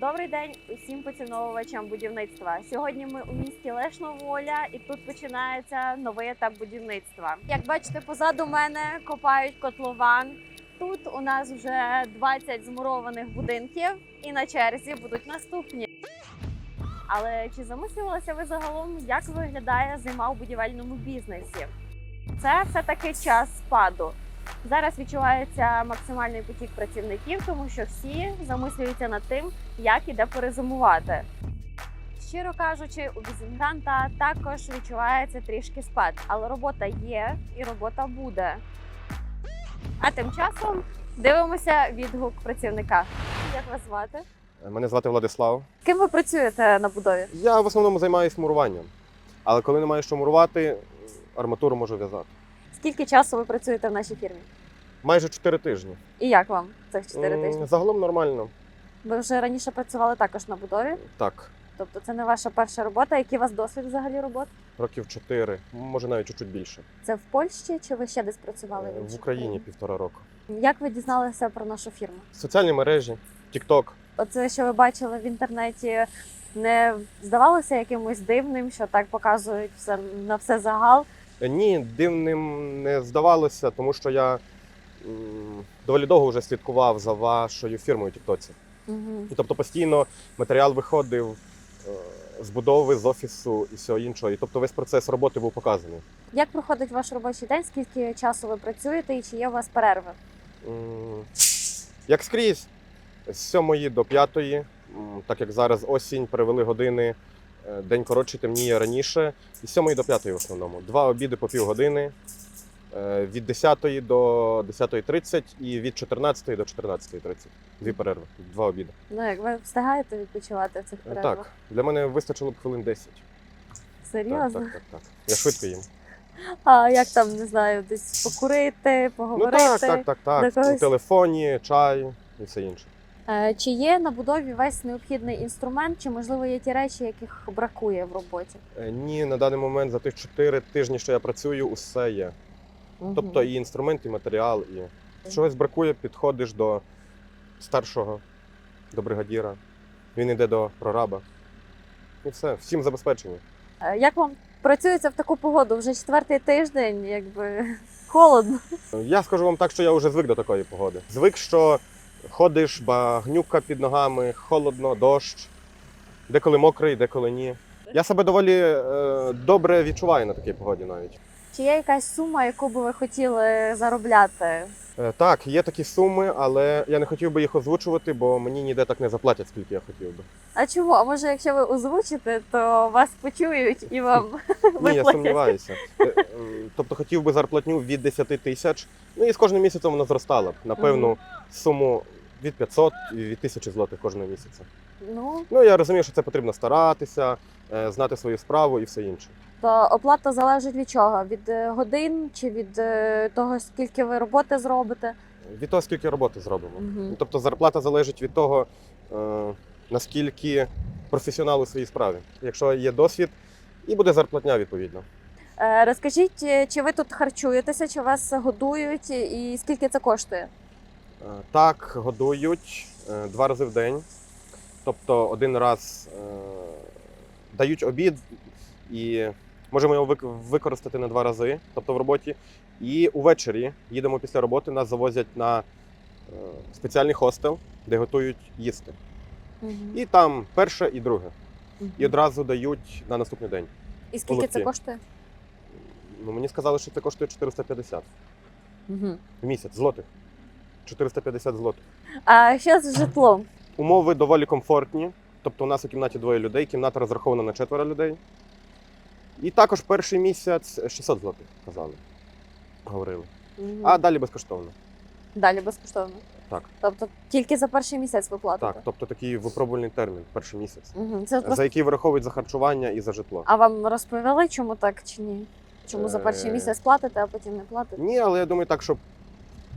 Добрий день усім поціновувачам будівництва. Сьогодні ми у місті Лешноволя, і тут починається новий етап будівництва. Як бачите, позаду мене копають котлован. Тут у нас вже 20 змурованих будинків, і на черзі будуть наступні. Але чи замислювалися ви загалом, як виглядає зима у будівельному бізнесі? Це все таки час спаду. Зараз відчувається максимальний потік працівників, тому що всі замислюються над тим, як іде перезимувати. Щиро кажучи, у бізімгранта також відчувається трішки спад, але робота є і робота буде. А тим часом дивимося відгук працівника. Як вас звати? Мене звати Владислав. Ким ви працюєте на будові? Я в основному займаюся муруванням. Але коли немає що мурувати, арматуру можу в'язати. Скільки часу ви працюєте в нашій фірмі? Майже 4 тижні. І як вам цих 4 М, тижні? Загалом нормально. Ви вже раніше працювали також на будові, Так, тобто це не ваша перша робота. Який у вас досвід взагалі роботи? років 4, може навіть чуть більше. Це в Польщі чи ви ще десь працювали? Е, В Україні півтора року. Як ви дізналися про нашу фірму? Соціальні мережі, TikTok. Оце, що ви бачили в інтернеті, не здавалося якимось дивним, що так показують все на все загал. Ні, дивним не здавалося, тому що я доволі довго вже слідкував за вашою фірмою Тіктоці. Угу. І тобто постійно матеріал виходив е, з будови, з офісу і всього іншого. І тобто весь процес роботи був показаний. Як проходить ваш робочий день? Скільки часу ви працюєте і чи є у вас перерви? Як скрізь, з 7 до 5, так як зараз осінь, перевели години, день коротший темніє раніше, і з 7 до 5 в основному. Два обіди по півгодини, е, від 10 до 10.30 і від 14 до 14.30. Дві перерви, два обіди. Ну як ви встигаєте відпочивати в цих Е, перервах? Так, для мене вистачило б хвилин 10. Серйозно? так, так, так. Я швидко їм. А як там не знаю, десь покурити, Ну поговорити? так, так, так, так. Когось? У телефоні, чай і все інше. Е, Чи є на будові весь необхідний інструмент, чи можливо є ті речі, яких бракує в роботі? Е, Ні, на даний момент за тих 4 тижні, що я працюю, усе є. Тобто і інструмент, і матеріал, і чогось бракує, підходиш до старшого, до бригадіра. Він йде до прораба. І все, всім забезпечені. Е, Як вам працюється в таку погоду? Вже четвертий тиждень, якби холодно. Я скажу вам так, що я вже звик до такої погоди. Звик, що ходиш, багнюка під ногами, холодно, дощ, деколи мокрий, деколи ні. Я себе доволі е, добре відчуваю на такій погоді навіть. Чи є якась сума, яку би ви хотіли заробляти? Е, Так, є такі суми, але я не хотів би їх озвучувати, бо мені ніде так не заплатять, скільки я хотів би. А чому? А може, якщо ви озвучите, то вас почують і вам Ні, я виплатять? сумніваюся. Е, е, Тобто хотів би зарплатню від 10 тисяч. Ну і з кожним місяцем воно зростало б на певну суму від 500 і від 1000 злотих кожного місяця. Ну Ну я розумію, що це потрібно старатися, е, знати свою справу і все інше. то оплата залежить від чого? Від е, годин чи від е, того, скільки ви роботи зробите? Від того, скільки роботи зробимо. Мгм. Тобто зарплата залежить від того, е, наскільки професіонал у своїй справі. Якщо є досвід, і буде зарплатня відповідно. Е, Розкажіть, е, чи ви тут харчуєтеся, чи вас годують, і скільки це коштує? Е, Так, годують е, два рази в день. Тобто один раз е, дають обід і можемо його використати на два рази, тобто в роботі. І увечері їдемо після роботи, нас завозять на спеціальний хостел, де готують їсти. І там перше і друге. Мгм. І одразу дають на наступний день. І скільки це коштує? Ну, мені сказали, що це коштує 450 в місяць злотих. 450 злотих. А що з житлом? Умови доволі комфортні. Тобто у нас у кімнаті двоє людей, кімната розрахована на четверо людей. І також перший місяць 600 злотих, казали. Говорили. Мгм. А далі безкоштовно. Далі безкоштовно. Так. Тобто тільки за перший місяць ви платите? Так, тобто такий випробувальний термін, перший місяць, Мгм. Це просто... за який вираховують за харчування і за житло. А вам розповіли, чому так чи ні? Чому за перший Е. місяць платите, а потім не платите? Ні, але я думаю, так, щоб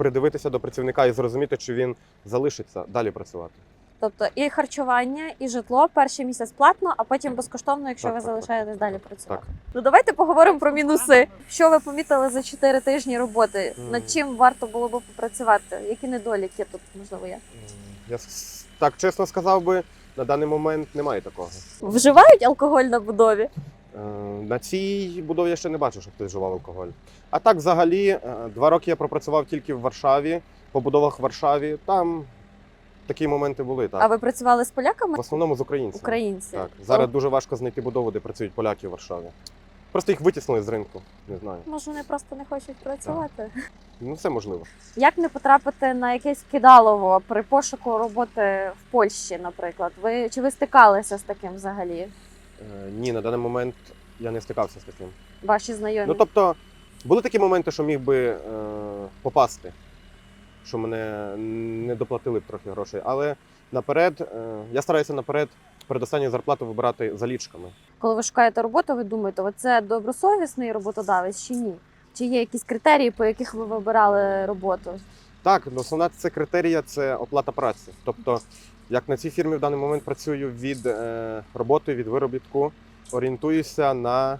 придивитися до працівника і зрозуміти, чи він залишиться далі працювати. Тобто і харчування, і житло перший місяць платно, а потім безкоштовно, якщо Так, ви так, так. залишаєтесь далі працювати. Так. Ну давайте поговоримо про мінуси. Що ви помітили за 4 тижні роботи? Мгм. Над чим варто було би попрацювати? Які недоліки тут можливо є? Я так чесно сказав би, на даний момент немає такого. Вживають алкоголь на будові? Е, На цій будові я ще не бачу, щоб хтось вживав алкоголь. А так, взагалі, е, два роки я пропрацював тільки в Варшаві, по будовах в Варшаві. Там такі моменти були. Так. А ви працювали з поляками? В основному з українцями. Українці. Так. Зараз О, дуже важко знайти будову, де працюють поляки в Варшаві. Просто їх витіснили з ринку. Не знаю. Може, вони просто не хочуть працювати. Ну, все можливо. Як не потрапити на якесь кидалово при пошуку роботи в Польщі, наприклад? Ви чи ви стикалися з таким взагалі? Е, Ні, на даний момент я не стикався з таким. Ваші знайомі? Ну тобто, були такі моменти, що міг би е, попасти, що мене не доплатили б трохи грошей. Але наперед, е, я стараюся наперед передостанню зарплату вибирати залічками. Коли ви шукаєте роботу, ви думаєте, це добросовісний роботодавець чи ні? Чи є якісь критерії, по яких ви вибирали роботу? Так, ну, основна це критерія це оплата праці. Тобто, як на цій фірмі в даний момент працюю від е, роботи, від виробітку, орієнтуюся на,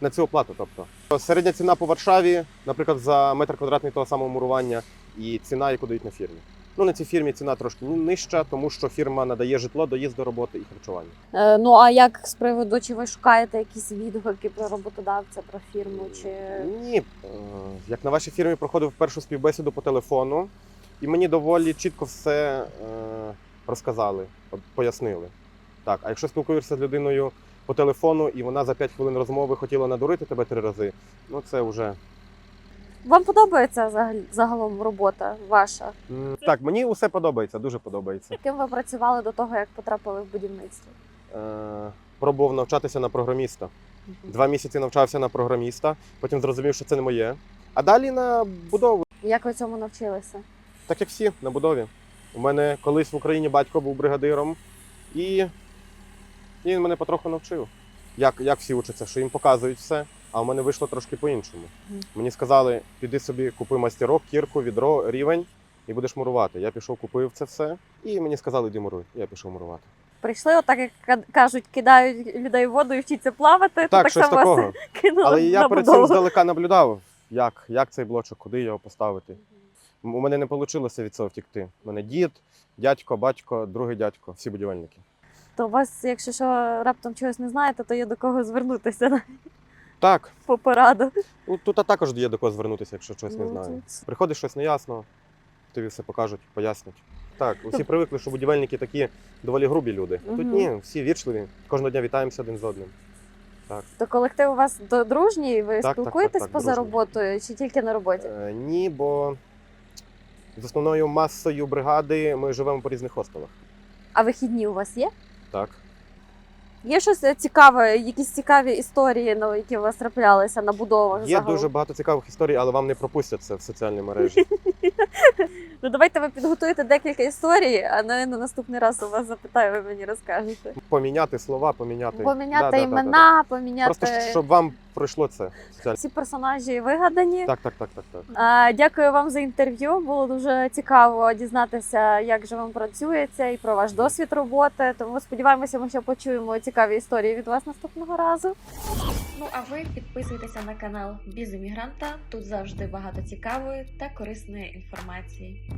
на цю оплату. Тобто, середня ціна по Варшаві, наприклад, за метр квадратний того самого мурування, і ціна, яку дають на фірмі. Ну, на цій фірмі ціна трошки нижча, тому що фірма надає житло, доїзд до роботи і харчування. Е, ну а як з приводу, чи ви шукаєте якісь відгуки про роботодавця, про фірму? Чи Ні, е, як на вашій фірмі проходив першу співбесіду по телефону, і мені доволі чітко все е, розказали, пояснили. Так, а якщо спілкуєшся з людиною по телефону, і вона за 5 хвилин розмови хотіла надурити тебе три рази, ну це вже. вам подобається взагалі- загалом робота ваша? М, Так, мені усе подобається, дуже подобається. Ким ви працювали до того, як потрапили в будівництво? Е, Пробував навчатися на програміста. Два місяці навчався на програміста, потім зрозумів, що це не моє. А далі на будову. Як ви цьому навчилися? Так як всі на будові. У мене колись в Україні батько був бригадиром, і він мене потроху навчив. Як, як всі учаться, що їм показують все, а у мене вийшло трошки по-іншому. Мені сказали, піди собі, купи мастерок, кірку, відро, рівень і будеш мурувати. Я пішов, купив це все, і мені сказали, іди муруй. Я пішов мурувати. Прийшли, отак як кажуть, кидають людей в воду і вчиться плавати. то Так, так само такого. кинули Але я перед цим здалека наблюдав, як, як цей блочок, куди його поставити. У мене не вийшло від цього втікти. У мене дід, дядько, батько, другий дядько, всі будівельники. То у вас, якщо що раптом чогось не знаєте, то є до кого звернутися Так, по пораду. ну, тут також є до кого звернутися, якщо щось не Ну, знаю. Приходиш щось неясно, тобі все покажуть, пояснять. Так, усі привикли, що будівельники такі доволі грубі люди. А Тут ні, всі вічливі. Кожного дня вітаємося один з одним. Так. То колектив у вас дружній, ви Так, так, спілкуєтесь так, так, поза дружній. роботою чи тільки на роботі? Е, ні, бо з основною масою бригади ми живемо по різних хостелах. А вихідні у вас є? Так. Є щось е, цікаве, якісь цікаві історії, ну, які у вас траплялися на будовах? Є загалом? дуже багато цікавих історій, але вам не пропустять це в соціальній мережі. Ну давайте ви підготуєте декілька історій, а на, на наступний раз у вас запитаю, ви мені розкажете. Поміняти слова, поміняти. Поміняти Да, да, да, імена, да, да. поміняти Просто щоб вам пройшло це. всі персонажі вигадані. Так, так, так, так, так. А, Дякую вам за інтерв'ю. Було дуже цікаво дізнатися, як же вам працюється і про ваш досвід роботи. Тому сподіваємося, ми ще почуємо цікаві історії від вас наступного разу. Ну а ви підписуйтеся на канал Біз Іммігранта. Тут завжди багато цікавої та корисної інформації.